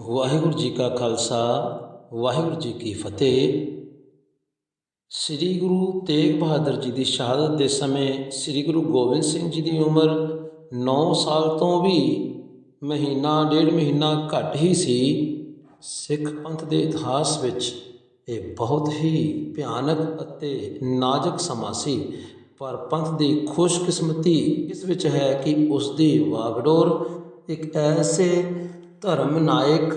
ਵਾਹਿਗੁਰੂ ਜੀ ਕਾ ਖਾਲਸਾ, ਵਾਹਿਗੁਰੂ ਜੀ ਕੀ ਫਤਿਹ। ਸ੍ਰੀ ਗੁਰੂ ਤੇਗ ਬਹਾਦਰ ਜੀ ਦੀ ਸ਼ਹਾਦਤ ਦੇ ਸਮੇਂ ਸ੍ਰੀ ਗੁਰੂ ਗੋਬਿੰਦ ਸਿੰਘ ਜੀ ਦੀ ਉਮਰ 9 ਸਾਲ ਤੋਂ ਵੀ ਮਹੀਨਾ, ਡੇਢ ਮਹੀਨਾ ਘੱਟ ਹੀ ਸੀ। ਸਿੱਖ ਪੰਥ ਦੇ ਇਤਿਹਾਸ ਵਿੱਚ ਇਹ ਬਹੁਤ ਹੀ ਭਿਆਨਕ ਅਤੇ ਨਾਜ਼ੁਕ ਸਮਾਂ ਸੀ। ਪਰ ਪੰਥ ਦੀ ਖੁਸ਼ਕਿਸਮਤੀ ਇਸ ਵਿੱਚ ਹੈ ਕਿ ਉਸ ਦੀ ਵਾਗਡੋਰ ਇੱਕ ਐਸੇ ਧਰਮ ਨਾਇਕ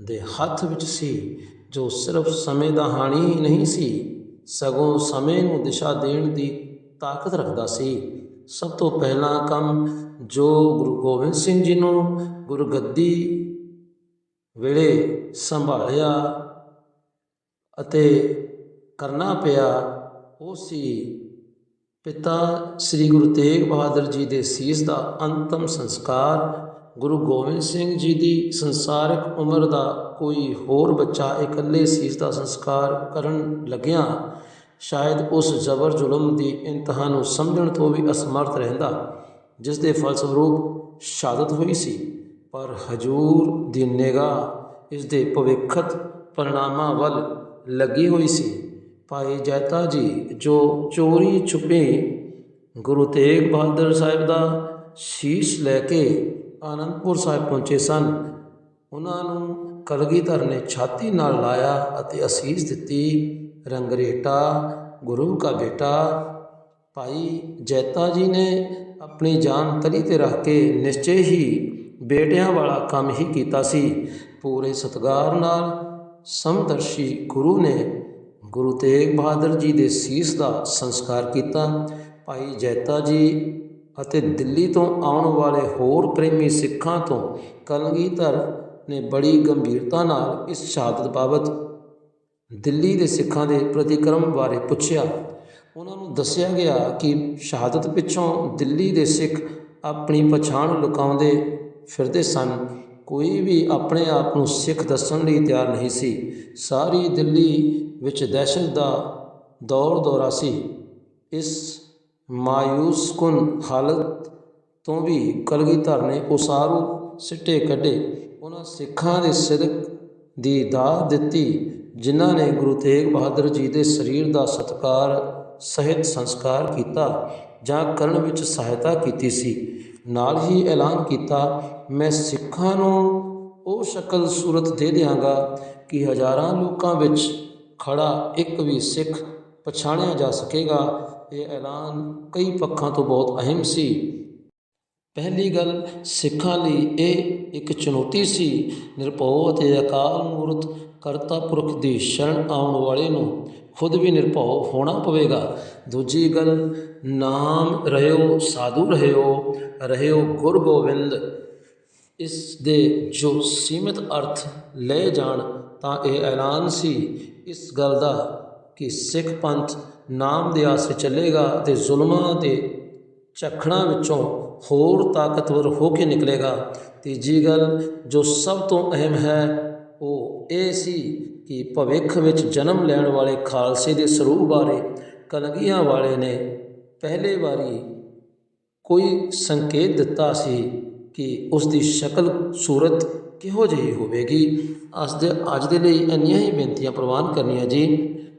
ਦੇ ਹੱਥ ਵਿੱਚ ਸੀ, ਜੋ ਸਿਰਫ ਸਮੇਂ ਦਾ ਹਾਣੀ ਹੀ ਨਹੀਂ ਸੀ, ਸਗੋਂ ਸਮੇਂ ਨੂੰ ਦਿਸ਼ਾ ਦੇਣ ਦੀ ਤਾਕਤ ਰੱਖਦਾ ਸੀ। ਸਭ ਤੋਂ ਪਹਿਲਾ ਕੰਮ ਜੋ ਗੁਰੂ ਗੋਬਿੰਦ ਸਿੰਘ ਜੀ ਨੂੰ ਗੁਰਗੱਦੀ ਵੇਲੇ ਸੰਭਾਲਿਆ ਅਤੇ ਕਰਨਾ ਪਿਆ, ਉਹ ਸੀ ਪਿਤਾ ਸ੍ਰੀ ਗੁਰੂ ਤੇਗ ਬਹਾਦਰ ਜੀ ਦੇ ਸੀਸ ਦਾ ਅੰਤਮ ਸੰਸਕਾਰ ਗੁਰੂ ਗੋਬਿੰਦ ਸਿੰਘ ਜੀ ਦੀ ਸੰਸਾਰਿਕ ਉਮਰ ਦਾ ਕੋਈ ਹੋਰ ਬੱਚਾ ਇਕੱਲੇ ਸੀਸ ਦਾ ਸੰਸਕਾਰ ਕਰਨ ਲੱਗਿਆ, ਸ਼ਾਇਦ ਉਸ ਜ਼ਬਰ ਜ਼ੁਲਮ ਦੀ ਇੰਤਹਾ ਨੂੰ ਸਮਝਣ ਤੋਂ ਵੀ ਅਸਮਰਥ ਰਹਿੰਦਾ, ਜਿਸ ਦੇ ਫਲਸਰੂਪ ਸ਼ਹਾਦਤ ਹੋਈ ਸੀ। ਪਰ ਹਜੂਰ ਦੀ ਨਿਗਾਹ ਇਸ ਦੇ ਭਵਿੱਖਤ ਪਰਿਣਾਮਾਂ ਵੱਲ ਲੱਗੀ ਹੋਈ ਸੀ। ਭਾਈ ਜੈਤਾ ਜੀ, ਜੋ ਚੋਰੀ ਛੁਪੇ ਗੁਰੂ ਤੇਗ ਬਹਾਦਰ ਸਾਹਿਬ ਦਾ ਸ਼ੀਸ਼ ਲੈ ਕੇ ਆਨੰਦਪੁਰ ਸਾਹਿਬ ਪਹੁੰਚੇ ਸਨ। ਉਹਨਾਂ ਨੂੰ ਕਲਗੀਧਰ ਨੇ ਛਾਤੀ ਨਾਲ ਲਾਇਆ ਅਤੇ ਅਸੀਸ ਦਿੱਤੀ, ਰੰਗਰੇਟਾ, ਗੁਰੂ ਕਾ ਬੇਟਾ, ਭਾਈ ਜੈਤਾ ਜੀ ਨੇ ਆਪਣੀ ਜਾਨ ਤਲੀ ਤੇ ਰੱਖ ਕੇ ਨਿਸ਼ਚੈ ਹੀ ਬੇਟਿਆਂ ਵਾਲਾ ਕੰਮ ਹੀ ਕੀਤਾ ਸੀ। ਪੂਰੇ ਸਤਿਕਾਰ ਨਾਲ ਸਮਦਰਸ਼ੀ ਗੁਰੂ ਨੇ ਗੁਰੂ ਤੇਗ ਬਹਾਦਰ ਜੀ ਦੇ ਸੀਸ ਦਾ ਸੰਸਕਾਰ ਕੀਤਾ। ਭਾਈ ਜੈਤਾ ਜੀ ਅਤੇ ਦਿੱਲੀ ਤੋਂ ਆਉਣ ਵਾਲੇ ਹੋਰ ਪ੍ਰੇਮੀ ਸਿੱਖਾਂ ਤੋਂ ਕਲਗੀਧਰ ਨੇ ਬੜੀ ਗੰਭੀਰਤਾ ਨਾਲ ਇਸ ਸ਼ਹਾਦਤ ਬਾਬਤ ਦਿੱਲੀ ਦੇ ਸਿੱਖਾਂ ਦੇ ਪ੍ਰਤੀਕਰਮ ਬਾਰੇ ਪੁੱਛਿਆ। ਉਹਨਾਂ ਨੂੰ ਦੱਸਿਆ ਗਿਆ ਕਿ ਸ਼ਹਾਦਤ ਪਿੱਛੋਂ ਦਿੱਲੀ ਦੇ ਸਿੱਖ ਆਪਣੀ ਪਛਾਣ ਲੁਕਾਉਂਦੇ ਫਿਰਦੇ ਸਨ। ਕੋਈ ਵੀ ਆਪਣੇ ਆਪ ਨੂੰ ਸਿੱਖ ਦੱਸਣ ਲਈ ਤਿਆਰ ਨਹੀਂ ਸੀ। ਸਾਰੀ ਦਿੱਲੀ ਵਿੱਚ ਦਹਿਸ਼ਤ ਦਾ ਦੌਰ ਦੌਰਾ ਸੀ। ਇਸ ਮਾਯੂਸ ਕੁਨ ਹਾਲਤ ਤੋਂ ਵੀ ਕਲਗੀਧਰ ਨੇ ਉਸਾਰੂ ਸਿੱਟੇ ਕੱਢੇ। ਉਹਨਾਂ ਸਿੱਖਾਂ ਦੇ ਸਿਦਕ ਦੀ ਦਾਤ ਦਿੱਤੀ, ਜਿਨ੍ਹਾਂ ਨੇ ਗੁਰੂ ਤੇਗ ਬਹਾਦਰ ਜੀ ਦੇ ਸਰੀਰ ਦਾ ਸਤਕਾਰ ਸਹਿਤ ਸੰਸਕਾਰ ਕੀਤਾ ਜਾਂ ਕਰਨ ਵਿੱਚ ਸਹਾਇਤਾ ਕੀਤੀ ਸੀ। ਨਾਲ ਹੀ ਐਲਾਨ ਕੀਤਾ, ਮੈਂ ਸਿੱਖਾਂ ਨੂੰ ਉਹ ਸ਼ਕਲ ਸੂਰਤ ਦੇ ਦਿਆਂਗਾ ਕਿ ਹਜ਼ਾਰਾਂ ਲੋਕਾਂ ਵਿੱਚ ਖੜਾ ਇੱਕ ਵੀ ਸਿੱਖ ਪਛਾਣਿਆ ਜਾ ਸਕੇਗਾ। ਇਹ ਐਲਾਨ ਕਈ ਪੱਖਾਂ ਤੋਂ ਬਹੁਤ ਅਹਿਮ ਸੀ। ਪਹਿਲੀ ਗੱਲ ਸਿੱਖਾਂ ਲਈ ਇਹ ਇੱਕ ਚੁਣੌਤੀ ਸੀ। ਨਿਰਭਉ ਅਤੇ ਅਕਾਲ ਮੂਰਤ ਕਰਤਾ ਪੁਰਖ ਦੀ ਸ਼ਰਨ ਆਉਣ ਵਾਲੇ ਨੂੰ ਖੁਦ ਵੀ ਨਿਰਭਉ ਹੋਣਾ ਪਵੇਗਾ। ਦੂਜੀ ਗੱਲ, ਨਾਮ ਰਹਿਓ, ਸਾਧੂ ਰਹਿਓ ਰਹਿਓ ਗੁਰ ਗੋਬਿੰਦ। ਇਸ ਦੇ ਜੋ ਸੀਮਿਤ ਅਰਥ ਲਏ ਜਾਣ ਤਾਂ ਇਹ ਐਲਾਨ ਸੀ। ਇਸ ਗੱਲ ਦਾ ਕਿ ਸਿੱਖ ਪੰਥ ਨਾਮ ਦੇ ਆਸਰੇ ਚੱਲੇਗਾ ਤੇ ਜ਼ੁਲਮਾਂ ਦੇ ਝਖੜਾਂ ਵਿੱਚੋਂ ਹੋਰ ਤਾਕਤਵਰ ਹੋ ਕੇ ਨਿਕਲੇਗਾ। ਤੀਜੀ ਗੱਲ ਜੋ ਸਭ ਤੋਂ ਅਹਿਮ ਹੈ, ਉਹ ਇਹ ਸੀ ਕਿ ਭਵਿੱਖ ਵਿੱਚ ਜਨਮ ਲੈਣ ਵਾਲੇ ਖਾਲਸੇ ਦੇ ਸਰੂਪ ਬਾਰੇ ਕਲਗੀਆਂ ਵਾਲੇ ਨੇ ਪਹਿਲੇ ਵਾਰੀ ਕੋਈ ਸੰਕੇਤ ਦਿੱਤਾ ਸੀ ਕਿ ਉਸ ਦੀ ਸ਼ਕਲ, ਸੂਰਤ ਕਿਹੋ ਜਿਹੀ ਹੋਵੇਗੀ। ਅੱਜ ਦੇ ਅੱਜ ਦੇ ਲਈ ਇੰਨੀਆਂ ਹੀ ਬੇਨਤੀਆਂ ਪ੍ਰਵਾਨ ਕਰਨੀਆਂ ਜੀ।